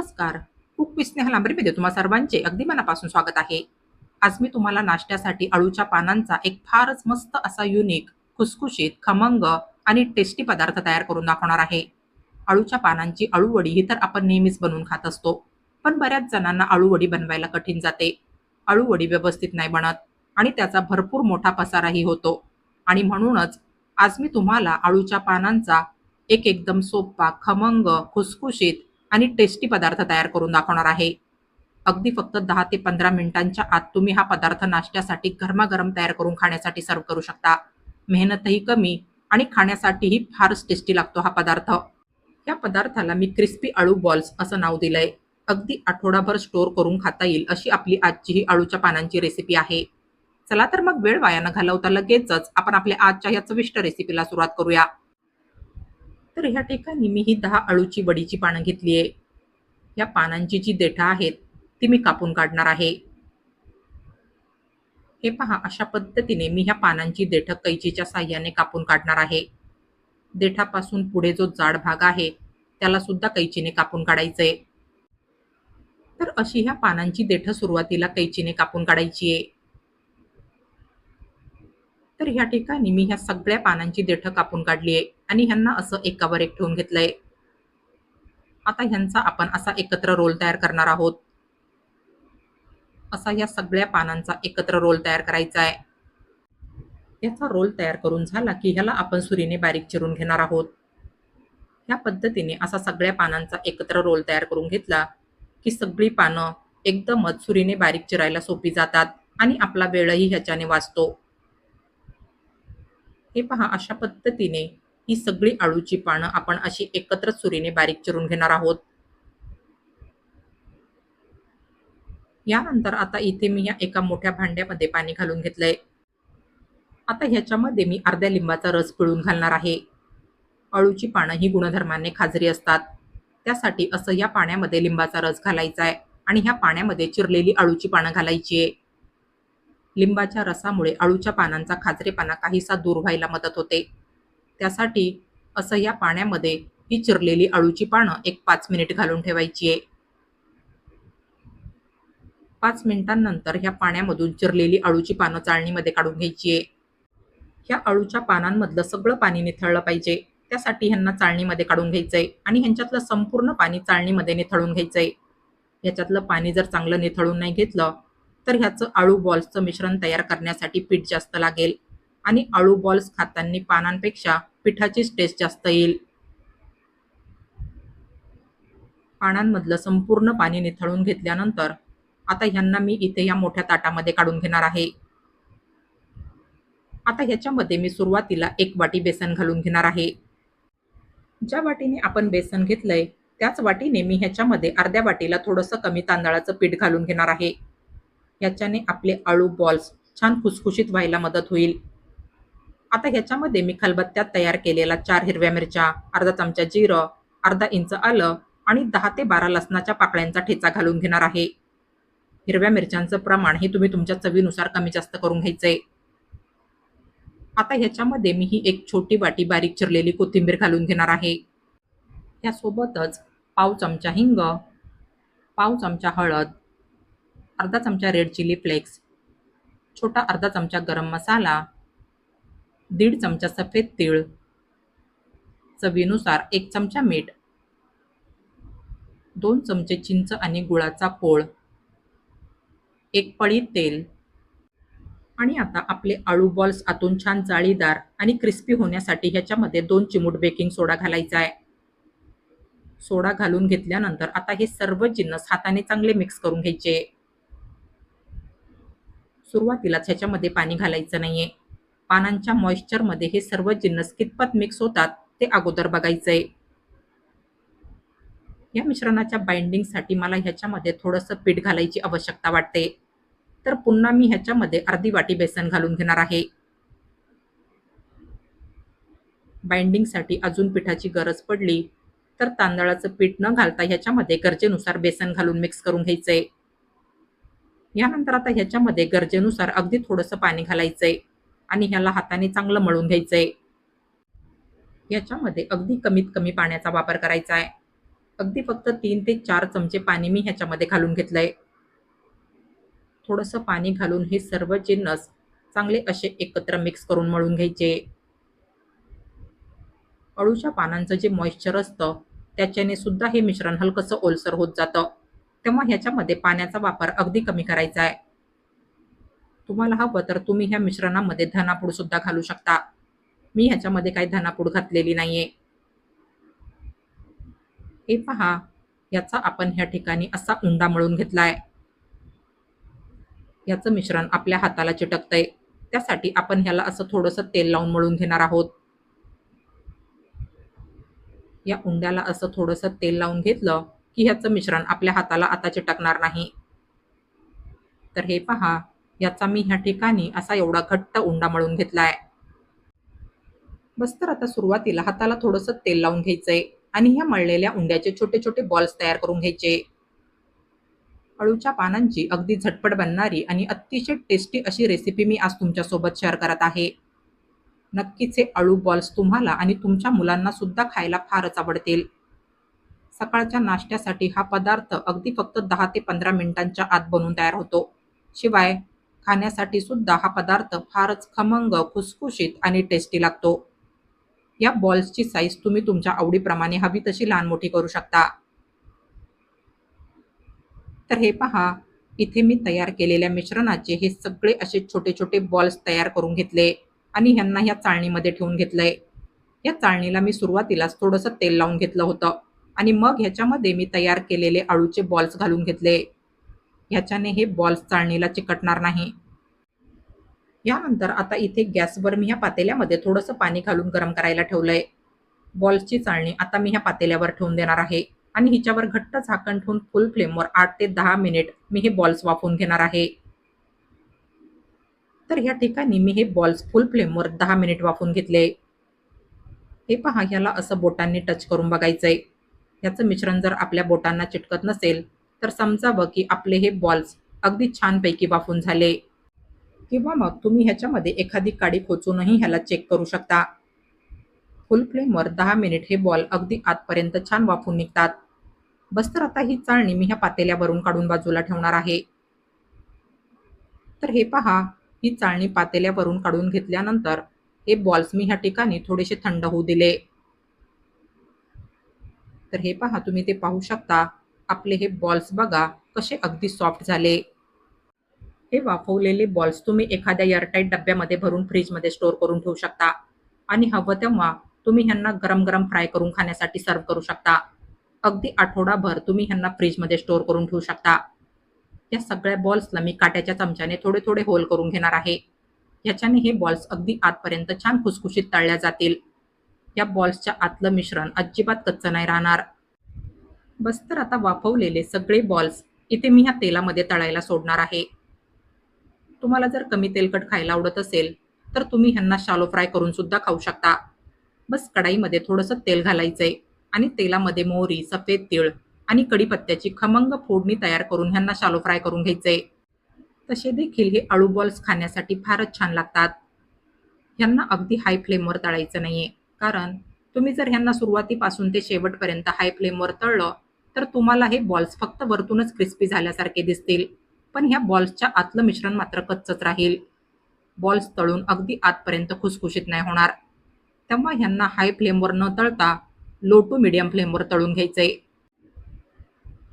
नमस्कार. Cook with Sneha लांबरीमध्ये तुम्हा सर्वांचे. अगदी मनापासून स्वागत आहे. आज मी तुम्हाला नाश्त्यासाठी अळूच्या पानांचा एक फारच मस्त असा युनिक खुसखुशीत खमंग आणि टेस्टी पदार्थ तयार करून दाखवणार आहे. अळूच्या पानांची अळूवडी ही तर आपण नेहमीच बनवून खात असतो. पण बऱ्याच जणांना अळूवडी बनवायला कठीण जाते. अळूवडी व्यवस्थित नाही बनत आणि त्याचा भरपूर मोठा पसाराही होतो. आणि म्हणूनच आज मी तुम्हाला अळूच्या पानांचा एक एकदम सोपा खमंग खुसखुशीत आणि टेस्टी पदार्थ तयार करून दाखवणार आहे. अगदी फक्त दहा ते पंधरा मिनिटांच्या आत तुम्ही हा पदार्थ नाश्त्यासाठी गरमागरम तयार करून खाण्यासाठी सर्व करू शकता. मेहनतही कमी आणि खाण्यासाठीही फारच टेस्टी लागतो हा पदार्थ. या पदार्थाला मी क्रिस्पी आळू बॉल्स असं नाव दिलंय. अगदी आठवडाभर स्टोअर करून खाता येईल अशी आपली आजची ही अळूच्या पानांची रेसिपी आहे. चला तर मग वेळ वाया न घालवता लगेचच आपण आपल्या आजच्या या चविष्ट रेसिपीला सुरुवात करूया. तर ह्या ठिकाणी मी ही दहा अळूची वडीची पानं घेतली आहे. या पानांची जी देठा आहेत ती मी कापून काढणार आहे. हे पहा अशा पद्धतीने मी ह्या पानांची देठ कैचीच्या साह्याने कापून काढणार आहे. देठापासून पुढे जो जाड भाग आहे त्याला सुद्धा कैचीने कापून काढायचंय. तर अशी ह्या पानांची देठ सुरुवातीला कैचीने कापून काढायची आहे. तर ह्या ठिकाणी मी ह्या सगळ्या पानांची देठ कापून काढली आहे. आणि ह्यांना असं एकावर एक ठेवून घेतलंय. आता ह्यांचा आपण असा एकत्र रोल तयार करणार आहोत. असा या सगळ्या पानांचा एकत्र रोल तयार करायचा आहे. याचा रोल तयार करून झाला की ह्याला आपण सुरीने बारीक चिरून घेणार आहोत. ह्या पद्धतीने असा सगळ्या पानांचा एकत्र रोल तयार करून घेतला की सगळी पानं एकदमच सुरीने बारीक चिरायला सोपी जातात आणि आपला वेळही ह्याच्याने वाचतो. हे पहा अशा पद्धतीने ही सगळी आळूची पानं आपण अशी एकत्र सुरीने बारीक चिरून घेणार आहोत. यानंतर आता इथे मी या एका मोठ्या भांड्यामध्ये पाणी घालून घेतलंय. आता ह्याच्यामध्ये मी अर्ध्या लिंबाचा रस पिळून घालणार आहे. अळूची पानं ही गुणधर्माने खाजरी असतात. त्यासाठी असं या पाण्यामध्ये लिंबाचा रस घालायचा आहे आणि ह्या पाण्यामध्ये चिरलेली अळूची पानं घालायची आहे लिंबाच्या रसामुळे अळूच्या पानांचा खाजरेपणा काहीसा दूर व्हायला मदत होते. त्यासाठी असं या पाण्यामध्ये ही चिरलेली अळूची पानं एक पाच मिनिट घालून ठेवायची आहे. पाच मिनिटांनंतर ह्या पाण्यामधून चिरलेली अळूची पानं चाळणीमध्ये काढून घ्यायची आहे. ह्या अळूच्या पानांमधलं सगळं पाणी निथळलं पाहिजे. त्यासाठी ह्यांना चाळणीमध्ये काढून घ्यायचंय आणि ह्यांच्यातलं संपूर्ण पाणी चाळणीमध्ये निथळून घ्यायचंय. ह्याच्यातलं पाणी जर चांगलं निथळून नाही घेतलं तर ह्याचं आळू बॉल्सचं मिश्रण तयार करण्यासाठी पीठ जास्त लागेल. आणि आळू बॉल्स खाताना पानांपेक्षा पिठाचीच टेस्ट जास्त येईल. पानांमधलं संपूर्ण पाणी निथळून घेतल्यानंतर आता ह्यांना मी इथे या मोठ्या ताटामध्ये काढून घेणार आहे. आता ह्याच्यामध्ये मी सुरुवातीला एक वाटी बेसन घालून घेणार आहे. ज्या वाटीने आपण बेसन घेतलंय त्याच वाटीने मी ह्याच्यामध्ये अर्ध्या वाटीला थोडंसं कमी तांदळाचं पीठ घालून घेणार आहे. याच्याने आपले आळू बॉल्स छान खुसखुशीत व्हायला मदत होईल. आता ह्याच्यामध्ये मी खलबत्त्यात तयार केलेला चार हिरव्या मिरच्या अर्धा चमचा जिरं अर्धा इंच आलं आणि दहा ते बारा लसणाच्या पाकळ्यांचा ठेचा घालून घेणार आहे. हिरव्या मिरच्यांचं प्रमाण हे तुम्ही तुमच्या चवीनुसार कमी जास्त करून घ्यायचंय. आता ह्याच्यामध्ये मी ही एक छोटी वाटी बारीक चिरलेली कोथिंबीर घालून घेणार आहे. यासोबतच पाव चमचा हिंग पाव चमचा हळद अर्धा चमचा रेड चिली फ्लेक्स छोटा अर्धा चमचा गरम मसाला दीड चमचा सफेद तीळ. चवीनुसार एक चमचा मीठ. दोन चमचे चिंच आणि गुळाचा कोळ एक पळी तेल. आणि आता आपले आळू बॉल्स आतून छान जाळीदार आणि क्रिस्पी होण्यासाठी ह्याच्यामध्ये दोन चिमूट बेकिंग सोडा घालायचा आहे. सोडा घालून घेतल्यानंतर आता हे सर्व जिन्नस हाताने चांगले मिक्स करून घ्यायचे. सुरुवातीलाच ह्याच्यामध्ये पाणी घालायचं नाहीये. पानांच्या मॉइश्चरमध्ये हे सर्व जिन्नस कितपत मिक्स होतात ते अगोदर बघायचंय. या मिश्रणाच्या बाइंडिंगसाठी मला ह्याच्यामध्ये थोडंसं पीठ घालायची आवश्यकता वाटते. तर पुन्हा मी ह्याच्यामध्ये अर्धी वाटी बेसन घालून घेणार आहे. बाइंडिंगसाठी अजून पिठाची गरज पडली तर तांदळाचं पीठ न घालता ह्याच्यामध्ये गरजेनुसार बेसन घालून मिक्स करून घ्यायचंय. यानंतर आता ह्याच्यामध्ये गरजेनुसार अगदी थोडंसं पाणी घालायचंय. आणि ह्याला हाताने चांगलं मळून घ्यायचंय. याच्यामध्ये अगदी कमीत कमी पाण्याचा वापर करायचा आहे. अगदी फक्त तीन ते चार चमचे पाणी मी ह्याच्यामध्ये घालून घेतलंय. थोडंसं पाणी घालून हे सर्व जिन्नस चांगले असे एकत्र मिक्स करून मळून घ्यायचे. अळूच्या पानांचं जे मॉइश्चर असतं त्याच्याने सुद्धा हे मिश्रण हलकंसं ओलसर होत जातं. तेव्हा ह्याच्यामध्ये पाण्याचा वापर अगदी कमी करायचा आहे. तुम्हाला हवं तर तुम्ही ह्या मिश्रणामध्ये धनापूड सुद्धा घालू शकता. मी ह्याच्यामध्ये काही धनापूड घातलेली नाहीये. हे पहा याचा आपण ह्या ठिकाणी असा उंडा मळून घेतलाय. याचं मिश्रण आपल्या हाताला चिटकतंय. त्यासाठी आपण ह्याला असं थोडंसं तेल लावून मळून घेणार आहोत. या उंड्याला असं थोडंसं तेल लावून घेतलं की ह्याचं मिश्रण आपल्या हाताला आता चिटकणार नाही. तर हे पहा याचा मी ह्या ठिकाणी असा एवढा घट्ट उंडा मळून घेतलाय. बस तर आता सुरुवातीला हाताला थोडंसं तेल लावून घ्यायचंय आणि ह्या मळलेल्या उंड्याचे छोटे छोटे बॉल्स तयार करून घ्यायचे. अळूच्या पानांची अगदी झटपट बनणारी आणि अतिशय टेस्टी अशी रेसिपी मी आज तुमच्यासोबत शेअर करत आहे. नक्कीच हे अळू बॉल्स तुम्हाला आणि तुमच्या मुलांना सुद्धा खायला फारच आवडतील. सकाळच्या नाश्त्यासाठी हा पदार्थ अगदी फक्त दहा ते पंधरा मिनिटांच्या आत बनवून तयार होतो. शिवाय खाण्यासाठी सुद्धा हा पदार्थ फारच खमंग खुसखुशीत आणि टेस्टी लागतो. या बॉल्सची साईज तुम्ही तुमच्या आवडीप्रमाणे हवी तशी लहान मोठी करू शकता. तर हे पहा इथे मी तयार केलेल्या मिश्रणाचे हे सगळे असे छोटे छोटे बॉल्स तयार करून घेतले आणि ह्यांना ह्या चाळणीमध्ये ठेवून घेतलंय या चाळणीला मी सुरुवातीलाच थोडंसं तेल लावून घेतलं होतं आणि मग ह्याच्यामध्ये मी तयार केलेले आळूचे बॉल्स घालून घेतले. ह्याच्याने हे बॉल्स चाळणीला चिकटणार नाही. यानंतर आता इथे गॅसवर मी ह्या पातेल्यामध्ये थोडंसं पाणी घालून गरम करायला ठेवलंय. बॉल्सची चाळणी आता मी ह्या पातेल्यावर ठेवून देणार आहे आणि हिच्यावर घट्ट झाकण ठेवून फुल फ्लेमवर आठ ते दहा मिनिट मी हे बॉल्स वाफवून घेणार आहे. तर ह्या ठिकाणी मी हे बॉल्स फुल फ्लेमवर दहा मिनिट वाफवून घेतले. हे पहा ह्याला असं बोटांनी टच करून बघायचंय. ह्याचं मिश्रण जर आपल्या बोटांना चिटकत नसेल तर समजावं की आपले हे बॉल्स अगदी छानपैकी वाफून झाले. किंवा मग तुम्ही ह्याच्यामध्ये एखादी काडी खोचूनही ह्याला चेक करू शकता. फुल फ्लेमवर दहा मिनिट हे बॉल अगदी आतपर्यंत छान वाफून निघतात. बस तर आता ही चाळणी मी ह्या पातेल्यावरून काढून बाजूला ठेवणार आहे. तर हे पहा ही चाळणी पातेल्यावरून काढून घेतल्यानंतर हे बॉल्स मी ह्या ठिकाणी थोडेसे थंड होऊ दिले. तर हे पहा तुम्ही ते पाहू शकता. आपले हे बॉल्स बघा कसे अगदी सॉफ्ट झाले. हे वाफवलेले बॉल्स तुम्ही एखाद्या एअरटाईट डब्यामध्ये भरून फ्रीजमध्ये स्टोअर करून ठेवू शकता. आणि हवं तेव्हा तुम्ही ह्यांना गरम गरम फ्राय करून खाण्यासाठी सर्व करू शकता. अगदी आठवडाभर तुम्ही ह्यांना फ्रीजमध्ये स्टोअर करून ठेवू शकता. या सगळ्या बॉल्सला मी काट्याच्या चमच्याने थोडे थोडे होल करून घेणार आहे. याच्याने हे बॉल्स अगदी आतपर्यंत छान खुसखुशीत तळल्या जातील. या बॉल्सच्या आतलं मिश्रण अजिबात कच्चं नाही राहणार. बस तर आता वाफवलेले सगळे बॉल्स इथे मी ह्या तेलामध्ये तळायला सोडणार आहे. तुम्हाला जर कमी तेलकट खायला आवडत असेल तर तुम्ही ह्यांना शालो फ्राय करून सुद्धा खाऊ शकता. बस कढाईमध्ये थोडंसं तेल घालायचंय आणि तेलामध्ये मोहरी सफेद तीळ आणि कढीपत्त्याची खमंग फोडणी तयार करून ह्यांना शालो फ्राय करून घ्यायचंय. तसे देखील हे आळू बॉल्स खाण्यासाठी फारच छान लागतात. ह्यांना अगदी हाय फ्लेमवर तळायचं नाहीये. कारण तुम्ही जर ह्यांना सुरुवातीपासून ते शेवटपर्यंत हाय फ्लेमवर तळलं तर तुम्हाला हे बॉल्स फक्त वरतूनच क्रिस्पी झाल्यासारखे दिसतील. पण ह्या बॉल्सच्या आतलं मिश्रण मात्र कच्चच राहील. बॉल्स तळून अगदी आतपर्यंत खुसखुशीत नाही होणार. तेव्हा ह्यांना हाय फ्लेमवर न तळता लो टू मिडियम फ्लेमवर तळून घ्यायचंय.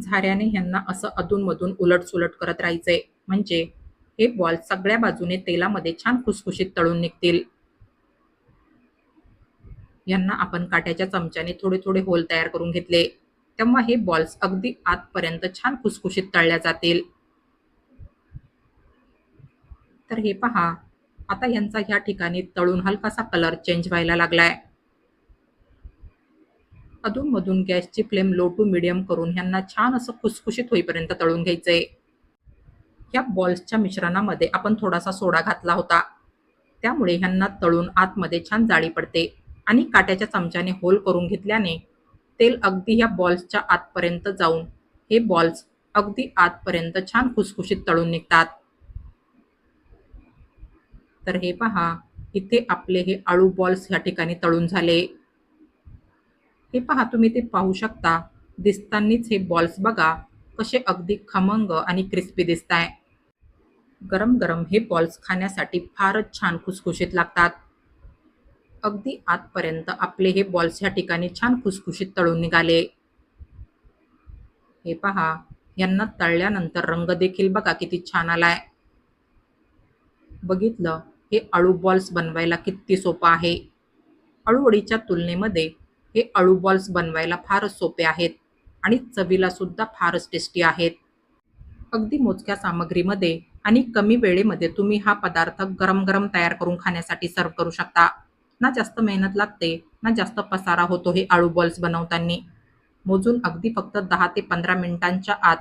झाऱ्याने ह्यांना असं अधूनमधून उलट सुलट करत राहायचंय. म्हणजे हे बॉल सगळ्या बाजूने तेलामध्ये छान खुसखुशीत तळून निघतील. यांना आपण काट्याच्या चमच्याने थोडे थोडे होल तयार करून घेतले. तेव्हा हे बॉल्स अगदी आतपर्यंत छान खुसखुशीत तळल्या जातील. तर हे पहा आता यांचा ह्या ठिकाणी तळून हलकासा कलर चेंज व्हायला लागलाय. अधूनमधून गॅसची फ्लेम लो टू मिडियम करून ह्यांना छान असं खुसखुशीत होईपर्यंत तळून घ्यायचंय. या बॉल्सच्या मिश्रणामध्ये आपण थोडासा सोडा घातला होता. त्यामुळे ह्यांना तळून आतमध्ये छान जाळी पडते आणि काट्याच्या चमच्याने होल करून घेतल्याने तेल अगदी ह्या बॉल्सच्या आतपर्यंत जाऊन हे बॉल्स अगदी आतपर्यंत छान खुसखुशीत तळून निघतात. तर हे पहा इथे आपले हे आळू बॉल्स ह्या ठिकाणी तळून झाले. हे पहा तुम्ही ते पाहू शकता. दिसतानीच हे बॉल्स बघा कसे अगदी खमंग आणि क्रिस्पी दिसत आहे गरम गरम हे बॉल्स खाण्यासाठी फारच छान खुसखुशीत लागतात. अगदी आतपर्यंत आपले हे बॉल्स ह्या ठिकाणी छान खुसखुशीत तळून निघाले. हे पहा यांना तळल्यानंतर रंग देखील बघा किती छान आलाय. बघितलं हे अळू बॉल्स बनवायला किती सोपं आहे. अळूवडीच्या तुलनेमध्ये हे अळू बॉल्स बनवायला फारच सोपे आहेत आणि चवीला सुद्धा फारच टेस्टी आहेत. अगदी मोजक्या सामग्रीमध्ये आणि कमी वेळेमध्ये तुम्ही हा पदार्थ गरम गरम तयार करून खाण्यासाठी सर्व करू शकता. ना जास्त मेहनत लागते ना जास्त पसारा होतो हे आळू बॉल्स बनवताना. मोजून अगदी फक्त दहा ते पंधरा मिनिटांच्या आत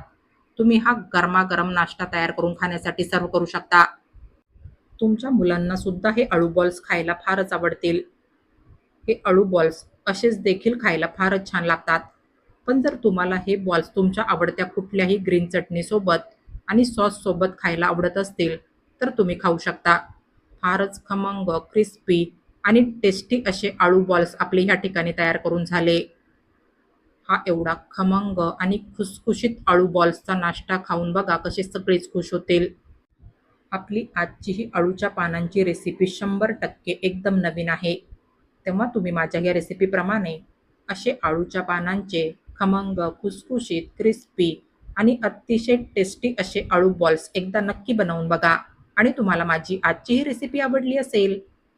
तुम्ही हा गरमागरम नाश्ता तयार करून खाण्यासाठी सर्व करू शकता. तुमच्या मुलांना सुद्धा हे अळू बॉल्स खायला फारच आवडतील. हे अळू बॉल्स असेच देखील खायला फारच छान लागतात. पण जर तुम्हाला हे बॉल्स तुमच्या आवडत्या कुठल्याही ग्रीन चटणीसोबत आणि सॉससोबत खायला आवडत असतील तर तुम्ही खाऊ शकता. फारच खमंग क्रिस्पी आणि टेस्टी असे आळू बॉल्स आपले ह्या ठिकाणी तयार करून झाले. हा एवढा खमंग आणि खुसखुशीत आळू बॉल्सचा नाश्ता खाऊन बघा कसे सगळेच खुश होतील. आपली आजची ही अळूच्या पानांची रेसिपी शंभर टक्के एकदम नवीन आहे. तेव्हा तुम्ही माझ्या या रेसिपीप्रमाणे असे आळूच्या पानांचे खमंग खुसखुशीत क्रिस्पी आणि अतिशय टेस्टी असे आळू बॉल्स एकदा नक्की बनवून बघा. आणि तुम्हाला माझी आजची ही रेसिपी आवडली असेल